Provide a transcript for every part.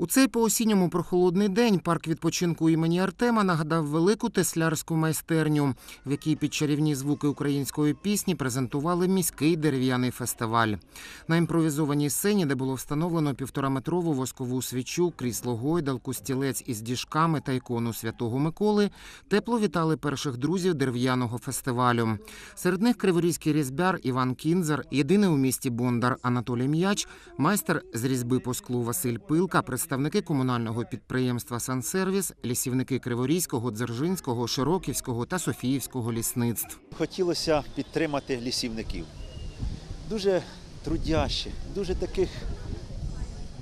У цей по-осінньому прохолодний день парк відпочинку імені Артема нагадав велику теслярську майстерню, в якій під чарівні звуки української пісні презентували міський дерев'яний фестиваль. На імпровізованій сцені, де було встановлено півтораметрову воскову свічу, крісло гойдалку, стілець із діжками та ікону святого Миколи, тепло вітали перших друзів дерев'яного фестивалю. Серед них криворізький різьбяр Іван Кінзар, єдиний у місті Бондар Анатолій М'яч, майстер з різьби по склу Василь Пилка, представники комунального підприємства Сансервіс, лісівники Криворізького, Дзержинського, Широківського та Софіївського лісництв. Хотілося підтримати лісівників. Дуже трудящих, дуже таких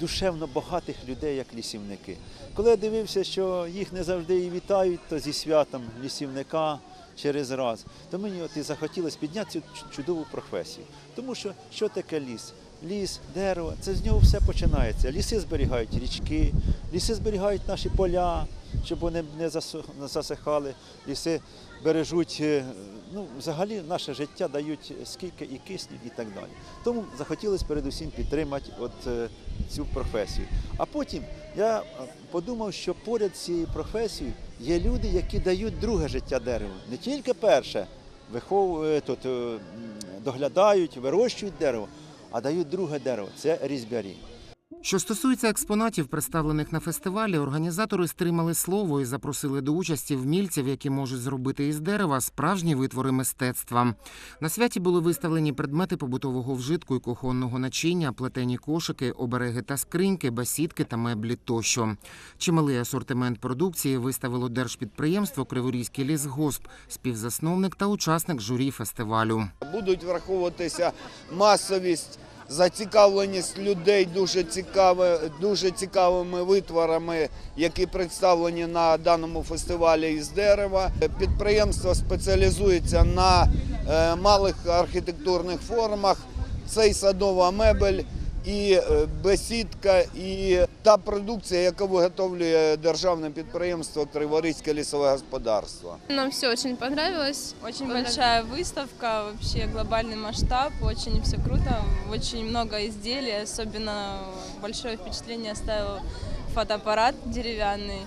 душевно багатих людей, як лісівники. Коли я дивився, що їх не завжди і вітають, то зі святом лісівника через раз, то мені от і захотілося підняти цю чудову професію. Тому що що таке ліс? Ліс, дерево, це з нього все починається. Ліси зберігають річки, ліси зберігають наші поля, щоб вони не засихали. Ліси бережуть, е, ну, взагалі наше життя дають скільки і кисню і так далі. Тому захотілося передусім підтримати от, е, цю професію. А потім я е, подумав, що поряд з цією професією є люди, які дають друге життя дереву. Не тільки перше виховують, тут, доглядають, вирощують дерево, а дають друге дерево це різьбярі. Що стосується експонатів, представлених на фестивалі, організатори стримали слово і запросили до участі вмільців, які можуть зробити із дерева справжні витвори мистецтва. На святі були виставлені предмети побутового вжитку і кухонного начиння, плетені кошики, обереги та скриньки, басідки та меблі тощо. Чималий асортимент продукції виставило держпідприємство Криворізький лісгосп, співзасновник та учасник журі фестивалю. Будуть враховуватися масовість, зацікавленість людей дуже цікаве, дуже цікавими витворами, які представлені на даному фестивалі із дерева. Підприємство спеціалізується на е, малих архітектурних формах. Це і садова мебель, і е, бесідка, і та продукція, яку виготовлює державне підприємство Криворізьке лісове господарство. Нам все очень понравилось. Очень Понрав- большая выставка, вообще глобальный масштаб, очень все круто, очень много изделий, особенно большое впечатление оставил фотоаппарат деревянный,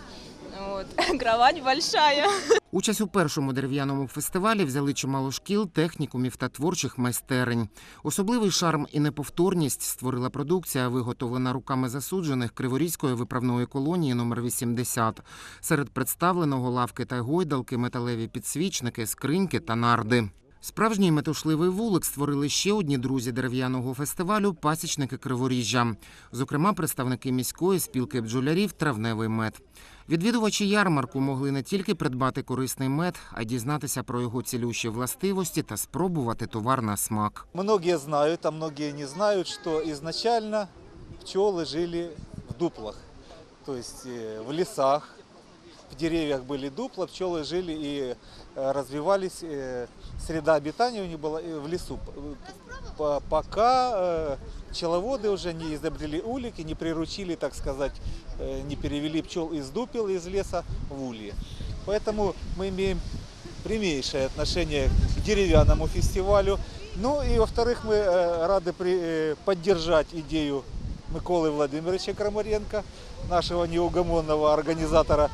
вот. кровать большая. Участь у першому дерев'яному фестивалі взяли чимало шкіл, технікумів та творчих майстерень. Особливий шарм і неповторність створила продукція, виготовлена руками засуджених Криворізької виправної колонії номер 80. Серед представленого лавки та гойдалки, металеві підсвічники, скриньки та нарди. Справжній метушливий вулик створили ще одні друзі дерев'яного фестивалю пасічники Криворіжжя, зокрема представники міської спілки бджолярів Травневий мед. Відвідувачі ярмарку могли не тільки придбати корисний мед, а й дізнатися про його цілющі властивості та спробувати товар на смак. Многие знают, а многие не знают, что изначально пчелы жили в дуплах, то есть э, в лесах, в деревьях были дупла, пчелы жили и э, развивались, э, среда обитания у них была э, в лесу. П- Пока э, пчеловоды уже не изобрели улики, не приручили, так сказать, э, не перевели пчел из дупел, из леса в ульи. Поэтому мы имеем прямейшее отношение к деревянному фестивалю. Ну и во-вторых, мы э, рады при- э, поддержать идею Миколы Владимировича Крамаренко, нашего неугомонного организатора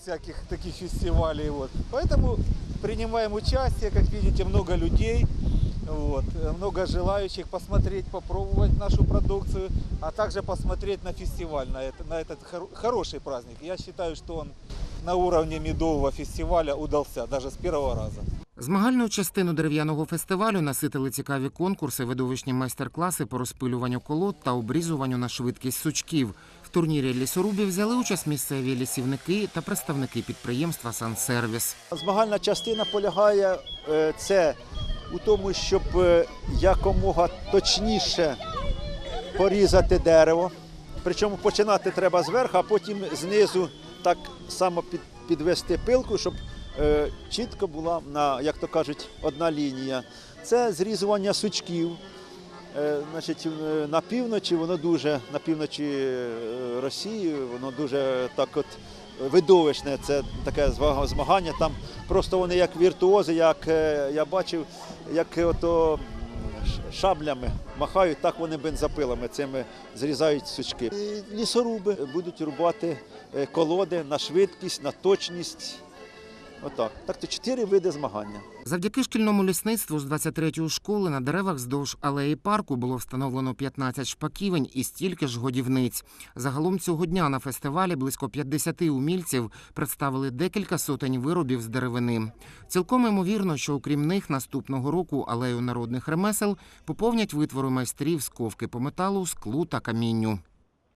всяких таких фестивалей. Вот. Поэтому принимаем участие, как видите, много людей, вот, э, много желающих посмотреть, попробовать нашу продукцию, а также посмотреть на фестиваль, на, это, на этот хор- хороший праздник. Я считаю, что он на уровне медового фестиваля удался, даже с первого раза. Змагальну частину дерев'яного фестивалю наситили цікаві конкурси, видовищні майстер-класи по розпилюванню колод та обрізуванню на швидкість сучків. В турнірі лісорубів взяли участь місцеві лісівники та представники підприємства Сансервіс. Змагальна частина полягає е, це у тому, щоб е, якомога точніше порізати дерево. Причому починати треба зверху, а потім знизу так само підвести пилку, щоб е, чітко була на, як то кажуть, одна лінія. Це зрізування сучків. Е, значить, на півночі воно дуже, на півночі Росії, воно дуже так от видовищне. Це таке змагання. Там просто вони як віртуози, як е, я бачив, як ото шаблями, махають так вони бензопилами, цими зрізають сучки. Лісоруби будуть рубати е, колоди на швидкість, на точність. Отак. Так то чотири види змагання. Завдяки шкільному лісництву з 23-ї школи на деревах вздовж алеї парку було встановлено 15 шпаківень і стільки ж годівниць. Загалом цього дня на фестивалі близько 50 умільців представили декілька сотень виробів з деревини. Цілком ймовірно, що окрім них наступного року алею народних ремесел поповнять витвори майстрів з ковки по металу, склу та камінню.